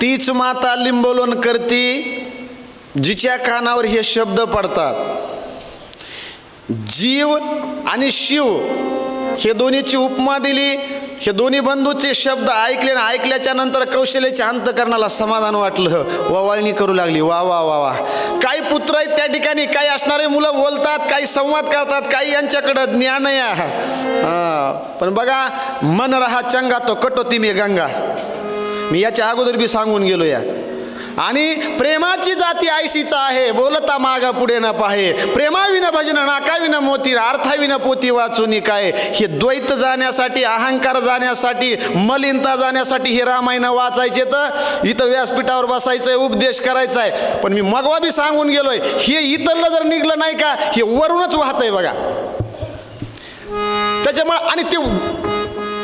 तीच माता लिंबोलन करती जिच्या कानावर हे शब्द पडतात. जीव आणि शिव हे दोन्हीची उपमा दिली हे दोन्ही बंधूचे शब्द ऐकले आणि ऐकल्याच्या नंतर कौशल्याच्या अंतकरणाला समाधान वाटलं. ववाळणी करू लागली. वा वा वा वा. काही पुत्र आहेत त्या ठिकाणी काही असणारे मुलं बोलतात काही संवाद करतात काही यांच्याकडं ज्ञान आहे. पण बघा मन रहा चंगा तो कटोती मी गंगा. मी याच्या अगोदर बी सांगून गेलो या. आणि प्रेमाची जाती आयशीचा आहे बोलता मागा पुढे न पाहे. प्रेमाविना भजन नाकाविना मोती अर्थाविना पोती वाचून काय हे द्वैत जाण्यासाठी अहंकार जाण्यासाठी मलिनता जाण्यासाठी हे रामायण वाचायचे तर इथं व्यासपीठावर बसायचंय उपदेश करायचा आहे पण मी मगवा बी सांगून गेलोय हे इथलं जर निघलं नाही का हे वरूनच वाहत आहे बघा. त्याच्यामुळं आणि ते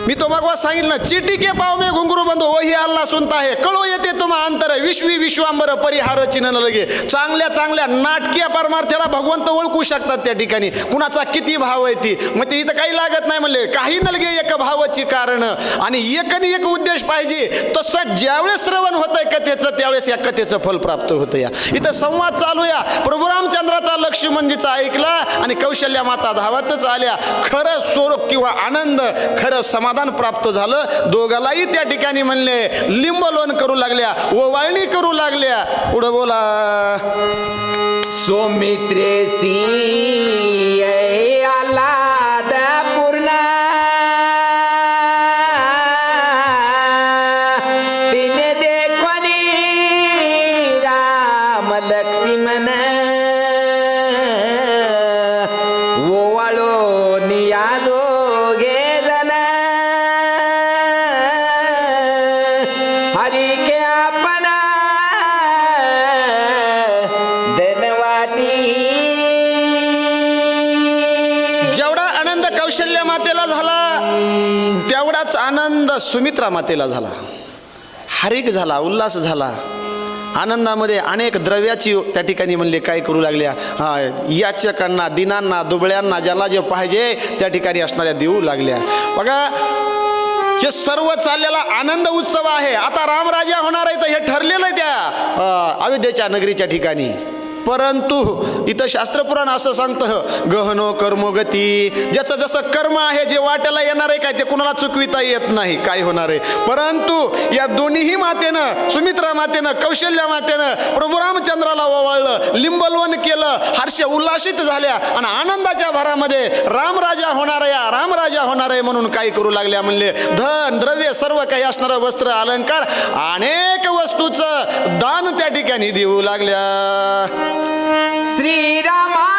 मी तो मगवा सांगितलं चिटी के पाव मे घुंगरू बंधू वही अल्ला सुनता है. कळो येते तुम्हा अंतर विश्वी विश्वांबर परिहार चिन्ह लगे. चांगल्या चांगल्या नाटकीय परमार्थ्याला भगवंत ओळखू शकतात त्या ठिकाणी. कुणाचा किती भाव आहे ती? मग ते इथं काही लागत नाही म्हणले. काही नलगे एक भावाची कारण. आणि एकनी एक उद्देश पाहिजे. तसं ज्यावेळेस श्रवण होतंय कथेचं त्यावेळेस या कथेचं फल प्राप्त होतं या. इथं संवाद चालू या. प्रभू रामचंद्राचा लक्ष्मणजीचा ऐकला आणि कौशल्या माता धावतच आल्या. खरं स्वरूप किंवा आनंद खरं समाधान प्राप्त झालं. दोघालाही त्या ठिकाणी म्हणले लिंबलोन करू लागल्या ओवाळणी करू लागल्या. पुढं बोला. सौमित्रेसी झाला. तेवढाच आनंद सुमित्रा मातेला झाला. हरिक झाला उल्हास झाला. आनंदामध्ये अनेक द्रव्याची त्या ठिकाणी म्हणले काय करू लागल्या? हा याचकांना दिनांना दुबळ्यांना ज्याला जे पाहिजे त्या ठिकाणी असणाऱ्या देऊ लागल्या. बघा हे सर्व चाललेला आनंद उत्सव आहे. आता रामराजा होणार आहे तर हे ठरलेलं आहे त्या अयोध्येच्या नगरीच्या ठिकाणी. परंतु इथं शास्त्रपुराण असं सांगतं गहनो कर्मगती ज्याचं जसं कर्म आहे जे वाट्याला येणार आहे काय ते कुणाला चुकविता येत नाही काय होणार आहे? परंतु या दोन्हीही मातेनं सुमित्रा मातेनं कौशल्या मातेनं प्रभू रामचंद्राला ओवाळलं लिंबलवन केलं हर्ष उल्लासित झाल्या आणि आनंदाच्या भरामध्ये रामराजा होणार या रामराजा होणार आहे म्हणून काय करू लागल्या म्हणले धन द्रव्य सर्व काही असणारं वस्त्र अलंकार अनेक वस्तूचं दान त्या ठिकाणी देऊ लागल्या. श्रीरामाचे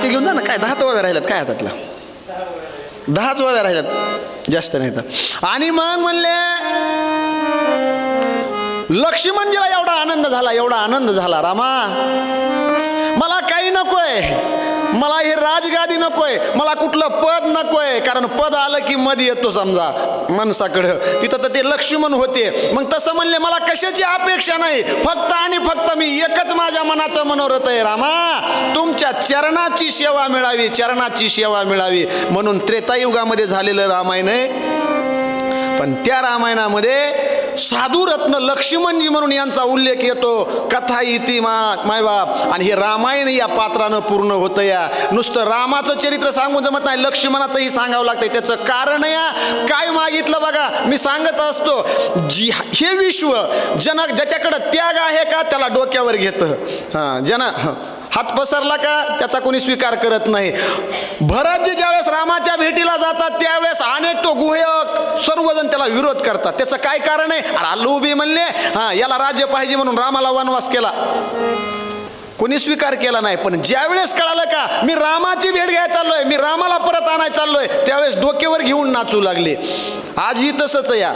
तुझे घेऊन जा ना. काय दहा वाव्या राहिल्यात काय हातातला दहाच वाव्या राहिल्यात. जास्त नाही तर आणि मग म्हणले लक्ष्मणजीला एवढा आनंद झाला एवढा आनंद झाला रामा. मला काही नकोय. मला हे राजगादी नकोय मला कुठलं पद नकोय. कारण पद आलं की मध येतो समजा माणसाकडं तिथं तर ते लक्ष्मण होते. मग तसं म्हणले मला कशाची अपेक्षा नाही? फक्त आणि फक्त मी एकच माझ्या मनाचं मनोरथ आहे रामा. तुमच्या चरणाची सेवा मिळावी चरणाची सेवा मिळावी. म्हणून त्रेतायुगामध्ये झालेलं रामायण आहे. पण त्या रामायणामध्ये साधुरत्न लक्ष्मणजी म्हणून यांचा उल्लेख येतो. कथा इति मा मायबाप आणि हे रामायण या पात्रानं पूर्ण होतं या. नुसतं रामाचं चरित्र सांगून जमत नाही लक्ष्मणाचंही सांगावं लागतंय. त्याचं कारण या. काय मागितलं बघा मी सांगत असतो. जी हे विश्व जनक ज्याच्याकडं त्याग आहे का त्याला डोक्यावर घेतं. हां जना हात पसरला का त्याचा कोणी स्वीकार करत नाही. भरतजी ज्यावेळेस रामाच्या भेटीला जातात त्यावेळेस अनेक तो गुहयक सर्वजण त्याला विरोध करतात. त्याचं काय कारण आहे? अरे अल्लू उभी म्हणले. हां याला राज्य पाहिजे म्हणून रामाला वनवास केला. कोणी स्वीकार केला नाही. पण ज्यावेळेस कळालं का मी रामाची भेट घ्यायला चाललोय मी रामाला परत आणायला चाललोय त्यावेळेस डोक्यावर घेऊन नाचू लागले. आजही तसंच आहे या.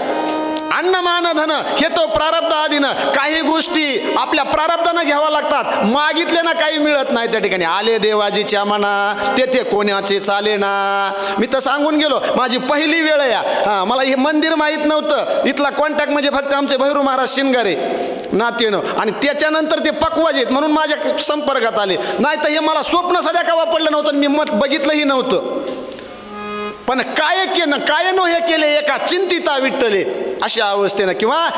धन हे तो प्रारब्ध आधीनं काही गोष्टी आपल्या प्रारब्धानं घ्याव्या लागतात. मागितले ना काही मिळत नाही त्या ठिकाणी. आले देवाजीच्या म्हणा तेथे कोणाचे चाले ना? मी तर सांगून गेलो माझी पहिली वेळ आहे हां मला हे मंदिर माहीत नव्हतं. इथला कॉन्टॅक्ट म्हणजे फक्त आमचे भैरू महाराज शिंगारे नातेनं आणि त्याच्यानंतर ते पकवाज आहेत म्हणून माझ्या संपर्कात आले. नाही तर हे मला स्वप्न सध्या का पडलं नव्हतं मी मत बघितलंही नव्हतं. पण काय केलं काय नो हे केले एका चिंतिता विठ्ठले. अशा अवस्थेनं किंवा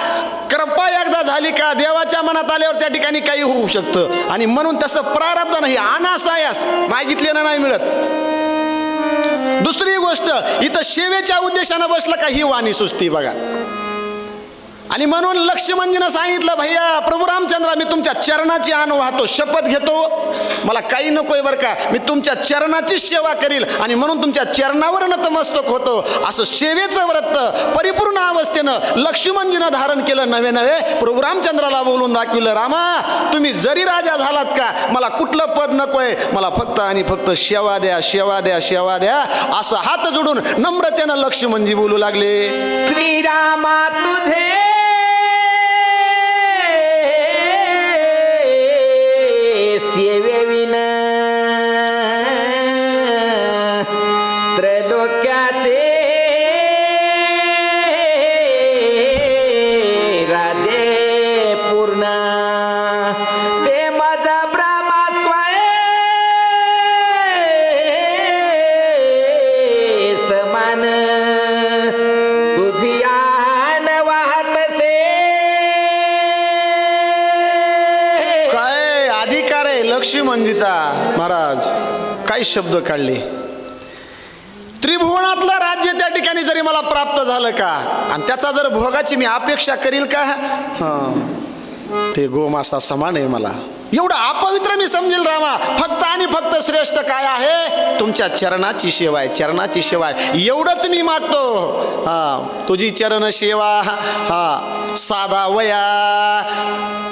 कृपा एकदा झाली का देवाच्या मनात आल्यावर त्या ठिकाणी काही होऊ शकतं. आणि म्हणून तसं प्रारब्ध नाही अनासायास मागितलेलं नाही मिळत. दुसरी गोष्ट इथं सेवेच्या उद्देशानं बसलं का ही वाणी सुस्ती बघा. आणि म्हणून लक्ष्मणजीनं सांगितलं भैया प्रभू रामचंद्र मी तुमच्या चरणाची आण वाहतो शपथ घेतो. मला काही नकोय बरं का. मी तुमच्या चरणाची सेवा करील आणि म्हणून तुमच्या चरणावर नतमस्तक होतो. असं सेवेचं व्रत परिपूर्ण अवस्थेनं लक्ष्मणजीनं धारण केलं नवे नवे प्रभू रामचंद्राला बोलून दाखविलं रामा तुम्ही जरी राजा झालात का? मला कुठलं पद नकोय. मला फक्त आणि फक्त सेवा द्या सेवा द्या सेवा द्या. असं हात जोडून नम्रतेनं लक्ष्मणजी बोलू लागले. श्रीरामा तुझे शब्द काढले. त्रिभुवनातलं राज्य त्या ठिकाणी जरी मला प्राप्त झालं का? आणि त्याचा जर भोगाची मी अपेक्षा करील का? ते गोमासा समान आहे मला. एवढं अपवित्र मी समजेल रामा फक्त आणि फक्त श्रेष्ठ काय आहे? तुमच्या चरणाची सेवा आहे चरणाची सेवा आहे. एवढंच मी मागतो. हा तुझी चरण सेवा हा साधा वया.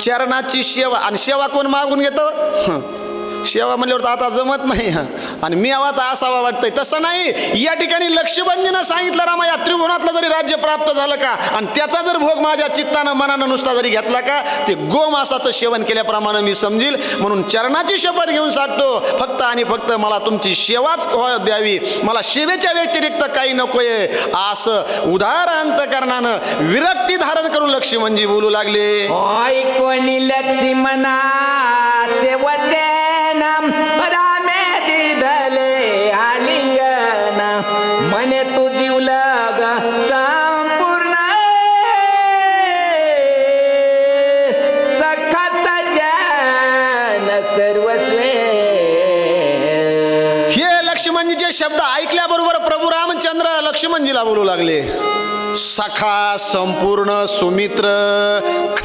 चरणाची सेवा आणि सेवा कोण मागून घेतं? शेवा सेवा म्हणल्यावर तर आता जमत नाही. आणि मी आवा तर असावा वाटतंय. तसं नाही. या ठिकाणी लक्ष्मणजीनं सांगितलं रामा या त्रिभुवनातलं जरी राज्य प्राप्त झालं का? आणि त्याचा जर भोग माझ्या चित्तानं मनानं नुसता जरी घेतला का ते गोमासाचं सेवन केल्याप्रमाणे मी समजील. म्हणून चरणाची शपथ घेऊन सांगतो फक्त आणि फक्त मला तुमची सेवाच द्यावी. मला सेवेच्या व्यतिरिक्त काही नकोय. असं उदार अंतकरणानं विरक्ती धारण करून लक्ष्मणजी बोलू लागले. लक्ष्मी शब्द ऐकल्याबरोबर प्रभू रामचंद्र लक्ष्मणजीला बोलू लागले. सखा संपूर्ण सुमित्र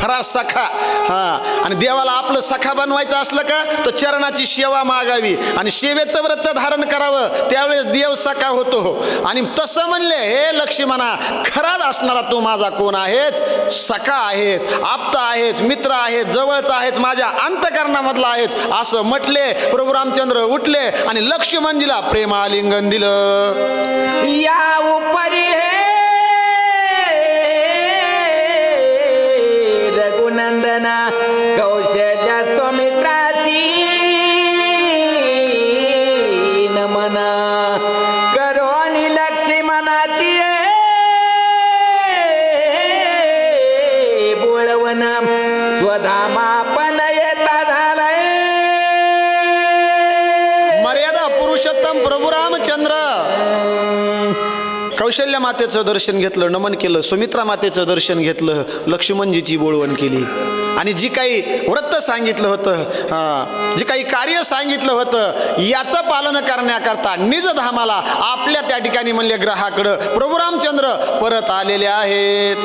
खरा सखा. हा. आणि देवाला आपलं सखा बनवायचं असलं का तर चरणाची सेवा मागावी. आणि सेवेचं व्रत धारण करावं. त्यावेळेस देव सखा होतो. आणि तसं म्हणले हे लक्ष्मणा खराच असणारा तू माझा कोण आहेस? सखा आहेस आप्ता आहेस मित्र आहेस जवळचा आहेस माझ्या अंतकरणामधला आहेस. असं म्हटले प्रभू रामचंद्र उठले आणि लक्ष्मणजीला प्रेमालिंगन दिलं. या कौशल्य मातेचं दर्शन घेतलं नमन केलं सुमित्रा मातेचं दर्शन घेतलं लक्ष्मणजीची बोळवण केली. आणि जी काही व्रत सांगितलं होतं जे काही कार्य सांगितलं होतं याचं पालन करण्याकरता निज धामाला आपल्या त्या ठिकाणी म्हणले ग्रहाकडं प्रभू रामचंद्र परत आलेले आहेत.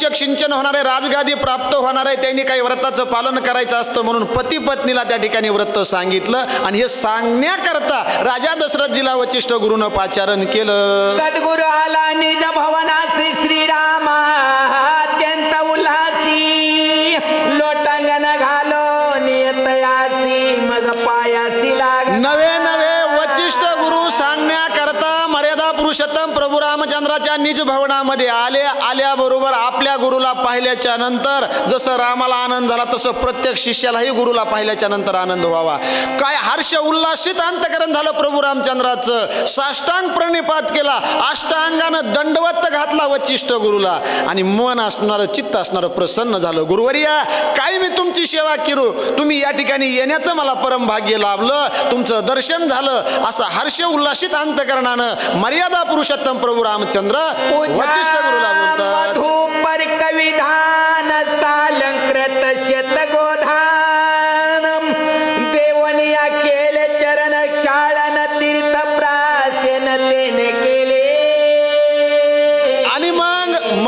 राज्याभिषेक सिंचन होणार आहे राजगादी प्राप्त होणार आहे. त्यांनी काही व्रताचं पालन करायचं असतं म्हणून पती पत्नीला त्या ठिकाणी व्रत सांगितलं आणि हे सांगण्याकरता राजा दशरथजीला वचिष्ठ गुरुनं पाचारण केलं. सद्गुरु आला निज भवनासी श्रीरामा अत्यंत उल्हासी. लोटांगण घालो नियतयासी मग पायासी लाग नवे नवे वचिष्ठ गुरु सांगण्याकरता मर्यादा पुरुषोत्तम प्रभू रामचंद्राच्या निज भवनामध्ये आले आल्याबरोबर आपल्या गुरुला पाहिल्याच्या नंतर जसं रामाला आनंद झाला तसं प्रत्येक शिष्यालाही गुरुला पाहिल्याच्या नंतर आनंद व्हावा. काय हर्ष उल्लासित अंतकरण झालं प्रभू रामचंद्राचं. साष्टांग प्रणिपात केला अष्टांगानं दंडवत घातला वचिष्ठ गुरुला. आणि मन असणारं चित्त असणारं प्रसन्न झालं. गुरुवर्या काय मी तुमची सेवा केलो? तुम्ही या ठिकाणी येण्याचं मला परम भाग्य लाभलं. तुमचं दर्शन झालं. असं हर्ष उल्लास अंतकरणानं मर्यादा पुरुषोत्तम प्रभू रामचंद्र वचिष्ठ गुरुला बोलतात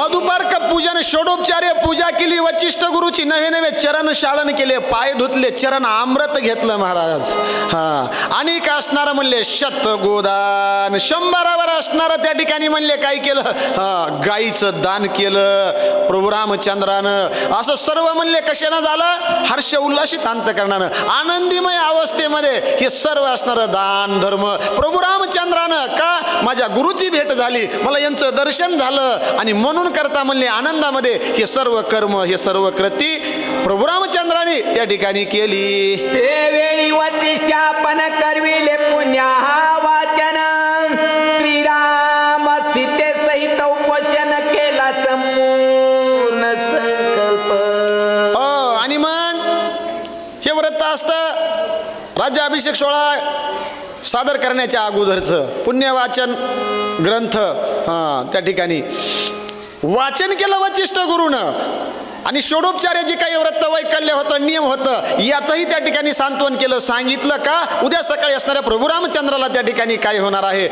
मधुपर्क पूजन षोडोपचार्य पूजा केली वचिष्ठ गुरुची नवे नवे चरण शाळन केले पाय धुतले चरण अमृत घेतलं महाराज. हा. आणि का असणार म्हणले शत गोदान. शंभरावर असणार त्या ठिकाणी म्हणले काय केलं? हा. गाईचं दान केलं. प्रभू रामचंद्रानं असं सर्व म्हणले कशानं झालं? हर्ष उल्लासित अंतकरणानं. आनंदीमय अवस्थेमध्ये हे सर्व असणारं दान धर्म प्रभू रामचंद्रानं का? माझ्या गुरुची भेट झाली मला यांचं दर्शन झालं आणि म्हणून करता म्हणले आनंदामध्ये हे सर्व कर्म हे सर्व कृती प्रभू रामचंद्राने त्या ठिकाणी केली. ते वचिष्ठापन करविले पुण्या राज्याभिषेक सोहळा सादर करण्याच्या अगोदरचं पुण्यवाचन ग्रंथ हां त्या ठिकाणी. वाचन केलं वचिष्ठ गुरुनं. आणि षोडोपचार्य जे काही व्रत वैकल्य होतं नियम होतं याचंही त्या ठिकाणी सांत्वन केलं. सांगितलं का? उद्या सकाळी असणाऱ्या प्रभू रामचंद्राला त्या ठिकाणी काय होणार आहे?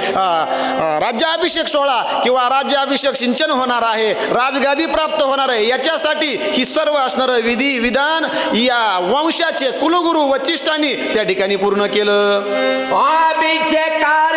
राज्याभिषेक सोहळा किंवा राज्याभिषेक सिंचन होणार आहे राजगादी प्राप्त होणार आहे याच्यासाठी ही सर्व असणारं विधी विधान या वंशाचे कुलगुरू वचिष्ठांनी त्या ठिकाणी पूर्ण केलं. अभिषेका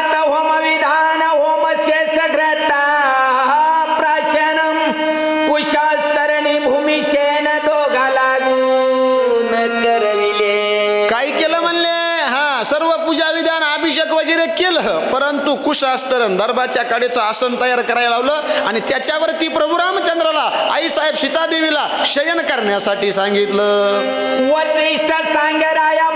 कुशास्त्र दरबाच्या काडेचं आसन तयार करायला लावलं आणि त्याच्यावरती प्रभू रामचंद्राला आईसाहेब सीतादेवीला शयन करण्यासाठी सांगितलं. सांगे राया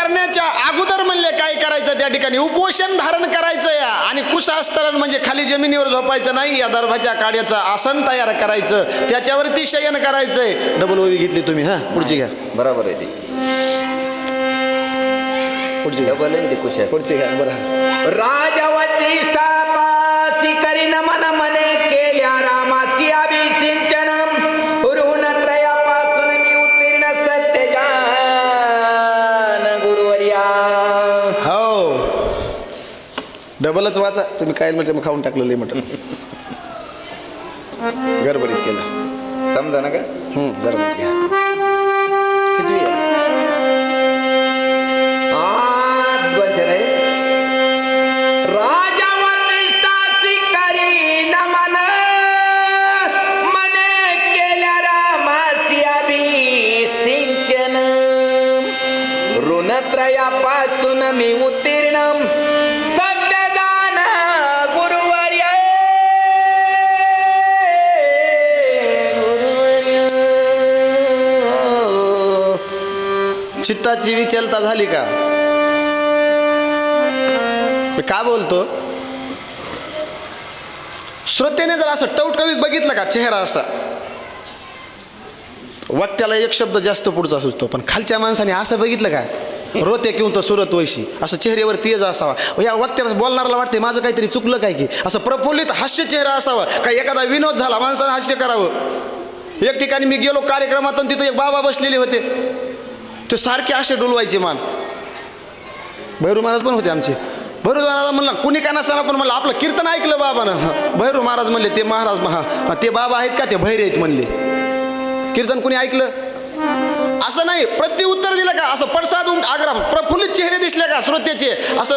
करण्याच्या अगोदर म्हणले काय करायचं त्या ठिकाणी? उपोषण धारण करायचं या. आणि कुशास्तरण म्हणजे खाली जमिनीवर झोपायचं नाही या दर्भाच्या काड्याचं आसन तयार करायचं त्याच्यावरती शयन करायचंय. डबल ओवी घेतली तुम्ही हा? पुढची घ्या. बरोबर आहे ते. पुढची घ्या. डबल आहे ना ते कुशा पुढची घ्या बरं. राज डबलच वाचा. तुम्ही काय म्हटलं मग खाऊन टाकलेलं म्हटलं गडबडीत केलं. समजा ना का? हम्म, गडबडीत घ्या चित्ताची विचलता झाली का? का बोलतो? श्रोतेने जर असं टवटवीत बघितलं का चेहरा असा? वक्त्याला एक शब्द जास्त पुढचा सुचतो पण खालच्या माणसाने असं बघितलं का? रोते किंवा तर सुरत वैशी. असं चेहऱ्यावर तेज असावा. या वक्त्याला बोलणाऱ्याला वाटते माझं काहीतरी चुकलं काय की? असं प्रफुल्लित हास्य चेहरा असावा. का एखादा विनोद झाला माणसानं हास्य करावं. एक ठिकाणी मी गेलो कार्यक्रमात आणि तिथं एक बाबा बसलेले होते. ते सारखे असे डोलवायचे मान. भैरू महाराज पण होते आमचे. भैरू महाराज म्हणला कुणी का नसताना पण म्हणलं आपलं कीर्तन ऐकलं बाबानं. भैरू महाराज म्हणले ते महाराज हा ते बाबा आहेत का? ते भैरे आहेत म्हणले. कीर्तन कुणी ऐकलं? असं नाही प्रत्युत्तर दिलं का? असं पडसाद होऊन आग्रा प्रफुल्लित चेहरे दिसले का श्रोत्याचे असं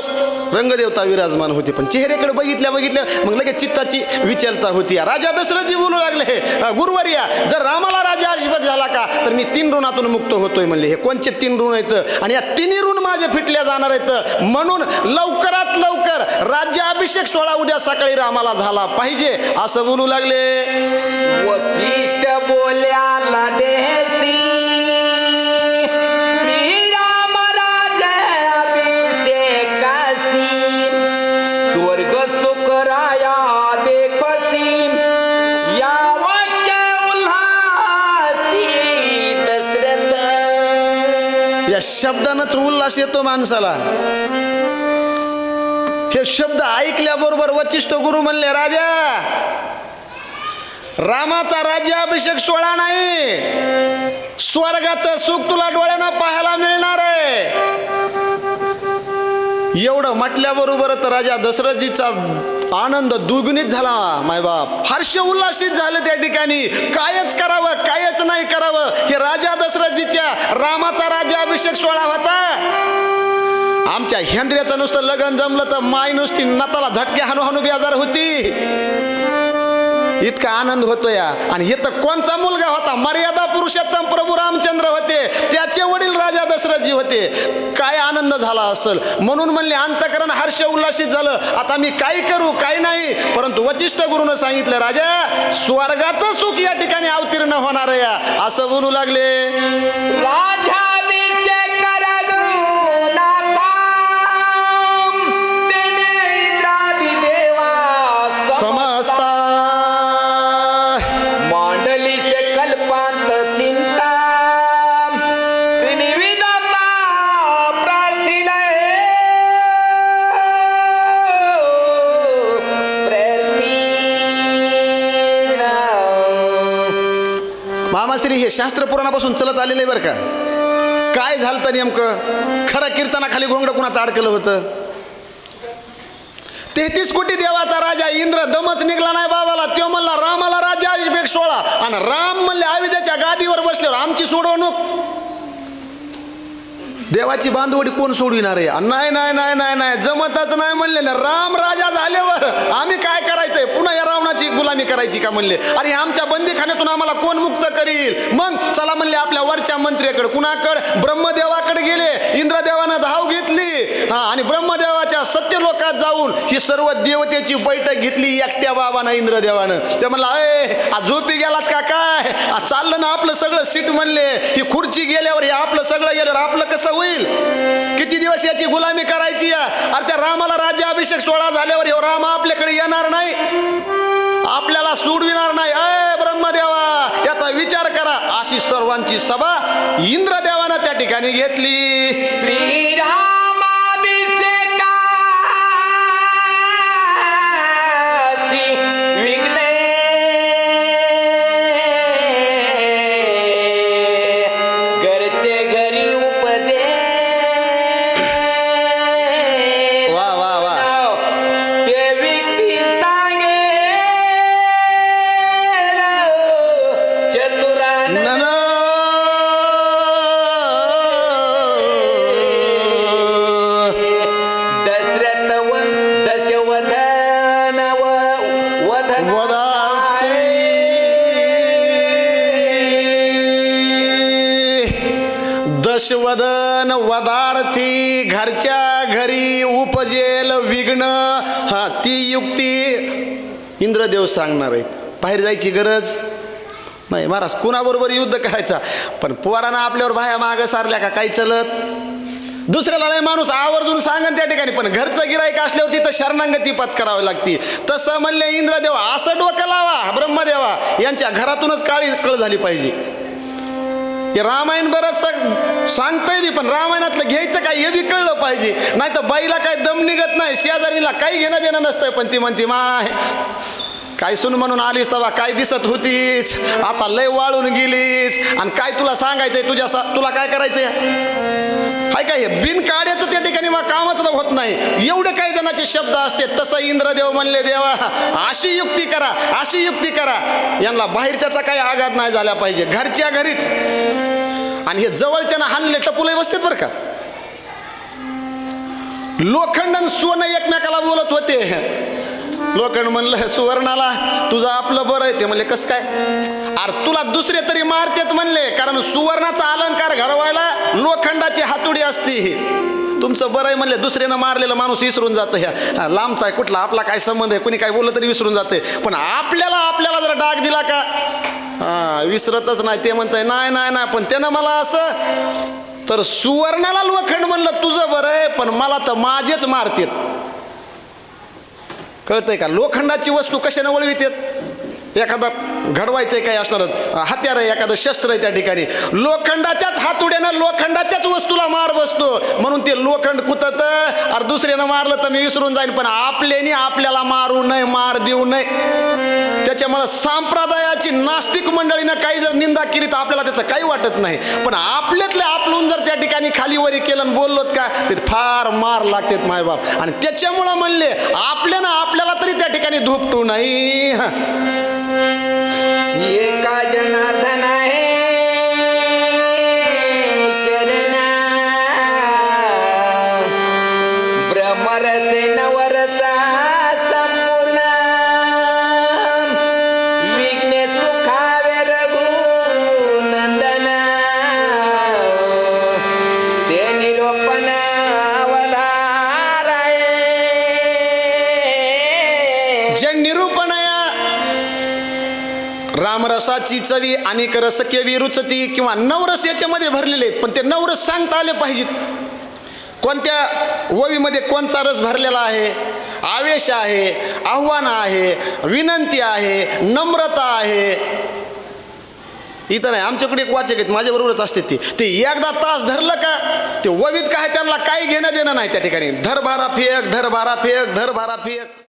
रंगदेवता विराजमान होते पण चेहऱ्याकडे बघितल्या बघितल्या मग लगेच चित्ताची विचलता होती. राजा दशरथजी बोलू लागले "अं, गुरुवर्या जर रामाला राजा आशीर्वाद झाला का तर मी तीन ऋणातून मुक्त होतोय म्हणले. हे कोणचे तीन ऋण आहेत? आणि या तिन्ही ऋण माझे फिटल्या जाणार आहेत. म्हणून लवकरात लवकर राज्याभिषेक सोहळा उद्या सकाळी रामाला झाला पाहिजे असं बोलू लागले. वचिष्ठ बोल्याला देसी शब्दानंच उल्हास येतो माणसाला. हे शब्द ऐकल्याबरोबर वचिष्ठ गुरु म्हणले राजा रामाचा राज्याभिषेक सोहळा नाही. स्वर्गाचं सुख तुला डोळ्यानं पाहायला मिळणार आहे. एवढं म्हटल्याबरोबर तर राजा दशरथजीचा आनंद दुगुणित झाला मायबाप हर्ष उल्लासित झाले त्या ठिकाणी. कायच करावं कायच नाही करावं. हे राजा दशरथजीच्या रामाचा राज्याभिषेक सोहळा होता. आमच्या हेंद्र्याचं नुसतं लगन जमलं तर माय नुसती नताला झटके हानू हानू बेजार होती. इतका आनंद होतो या. आणि हे तर कोणचा मुलगा होता? मर्यादा पुरुषोत्तम प्रभू रामचंद्र होते. त्याचे वडील राजा दशरथजी होते. काय आनंद झाला असेल? म्हणून म्हणले अंतकरण हर्ष उल्लासित झालं. आता मी काय करू काय नाही. परंतु वचिष्ठ गुरुनं सांगितलं राजा स्वर्गाचं सुख या ठिकाणी अवतीर्ण होणार या. असं बोलू लागले. राजा हे शास्त्र पुराणापासून चलत आलेलं आहे बरं का? काय झालं तर नेमकं? खरं कीर्तनाखाली घोंगडं कुणाचं अडकलं होतं? तेहतीस कोटी देवाचा राजा इंद्र दमच निघला नाही बाबाला. तो म्हणला रामाला राजा अभिषेक सोळा. आणि राम म्हणले आविद्याच्या गादीवर बसल्यावर आमची सोडवणूक. देवाची बांधवडी कोण सोडविणार आहे? नाही नाही नाही नाही नाही. जमतच नाही म्हणले. राम राजा झाल्यावर आम्ही काय करायचंय? पुन्हा या रावणाची गुलामी करायची का म्हणले? अरे आमच्या बंदीखान्यातून आम्हाला कोण मुक्त करील? मग चला म्हणले आपल्या वरच्या मंत्र्याकडे. कुणाकडे? ब्रह्मदेवाकडे गेले. इंद्रदेवानं धाव घेतली. हा आणि ब्रह्मदेवाच्या सत्य लोकात जाऊन ही सर्व देवतेची बैठक घेतली एकट्या बाबानं इंद्रदेवानं. ते म्हणला अय आ झोपी गेलात का काय? चाललं ना आपलं सगळं सीट म्हणले. ही खुर्ची गेल्यावर हे आपलं सगळं गेल्यावर आपलं कसं होईल? किती दिवस याची गुलामी करायची या? अरे त्या रामाला राज्याभिषेक सोहळा झाल्यावर ह्यो राम आपल्याकडे येणार नाही. आपल्याला सोडविणार नाही. अय ब्रह्मदेवा याचा विचार करा. अशी सर्वांची सभा इंद्रदेवानं त्या ठिकाणी घेतली. दशवदन वदार्थी घरच्या घरी उपजेल विघ्न. हा ती युक्ती इंद्रदेव सांगणार आहेत. बाहेर जायची गरज नाही. महाराज कुणाबरोबर युद्ध करायचा? पण पुवारांना आपल्यावर बाया मागं सारल्या का? काही चलत? दुसऱ्याला नाही माणूस आवर्जून सांगन त्या ठिकाणी पण घरचं गिराईक असल्यावर तिथं शरणांगती पत्करावी लागती. तसं म्हणले इंद्रदेव असं डोकं लावा ब्रह्मदेवा. यांच्या घरातूनच काळी कळ झाली पाहिजे. हे रामायण बरंच सांगतंय बी पण रामायणातलं घ्यायचं काय हे बी कळलं पाहिजे. नाही तर बाईला काय दम निघत नाही शेजारीला काही घेणं देणं नसतंय पण ती म्हणते माय काय सुन म्हणून आलीस तवा काय दिसत होतीस? आता लय वाळून गेलीस. आणि काय तुला सांगायचंय? तुझ्या सा- तुला काय करायचंय? हाय काय बिन काड्याचं त्या ठिकाणी मग कामच होत नाही. एवढे काही जणांचे शब्द असते तसं इंद्रदेव म्हणले देवा अशी युक्ती करा अशी युक्ती करा. यांना बाहेरच्याचा काही आघात नाही झाला पाहिजे. घरच्या घरीच. आणि हे जवळच्या हानले टपुले बसतात बरं का? लोखंडन सोनं एकमेकाला बोलत होते. लोखंड म्हणलं सुवर्णाला तुझं आपलं बरं आहे. ते म्हणले कसं काय? अरे तुला दुसरे तरी मारतेत म्हणले कारण सुवर्णाचा अलंकार घडवायला लोखंडाची हातुडी असती. तुमचं बरं आहे म्हणले दुसऱ्यानं मारलेलं माणूस विसरून जातं ह्या. लांबचा आहे कुठला? आपला काय संबंध आहे? कोणी काय बोललं तरी विसरून जाते. पण आपल्याला आपल्याला जर डाग दिला का? हा विसरतच नाही. ते म्हणतंय नाही नाही नाही पण त्यानं मला असं तर सुवर्णाला लोखंड म्हणलं तुझं बरं आहे पण मला तर माझेच मारतेत. कळतंय का? लोखंडाची वस्तू कशाने वळवितेत एखादा घडवायचंय काय असणार हत्यार आहे एखादं शस्त्र आहे त्या ठिकाणी. लोखंडाच्याच हातुड्यानं लोखंडाच्याच वस्तूला मार बसतो. म्हणून ते लोखंड कुतत अरे दुसऱ्यानं मारलं तर मी विसरून जाईन पण आपल्याने आपल्याला मारू नये मार देऊ नये. त्याच्यामुळं संप्रदायाची नास्तिक मंडळीनं काही जर निंदा केली तर आपल्याला त्याचं काही वाटत नाही. पण आपल्यातलं आपलून जर त्या ठिकाणी खाली वरी केलं बोललोत का ते फार मार लागतात मायबाप आणि त्याच्यामुळं म्हणले आपल्यानं आपल्याला तरी त्या ठिकाणी धुपटू नाही. हं. एका रसाची चवी आणि रस केवी रुचती किंवा नवरस याच्यामध्ये भरलेले आहेत. पण ते नवरस सांगता आले पाहिजेत. कोणत्या ओवीमध्ये कोणचा रस भरलेला आहे? आवेश आहे आव्हान आहे विनंती आहे नम्रता आहे. इथं नाही आमच्याकडे एक वाचक आहेत माझ्याबरोबरच असते ती. ते एकदा तास धरलं का ते ववीत काय त्यांना काही घेणं देणं नाही त्या ठिकाणी. धर भारा फेक धर भारा फेक धर भारा फेक.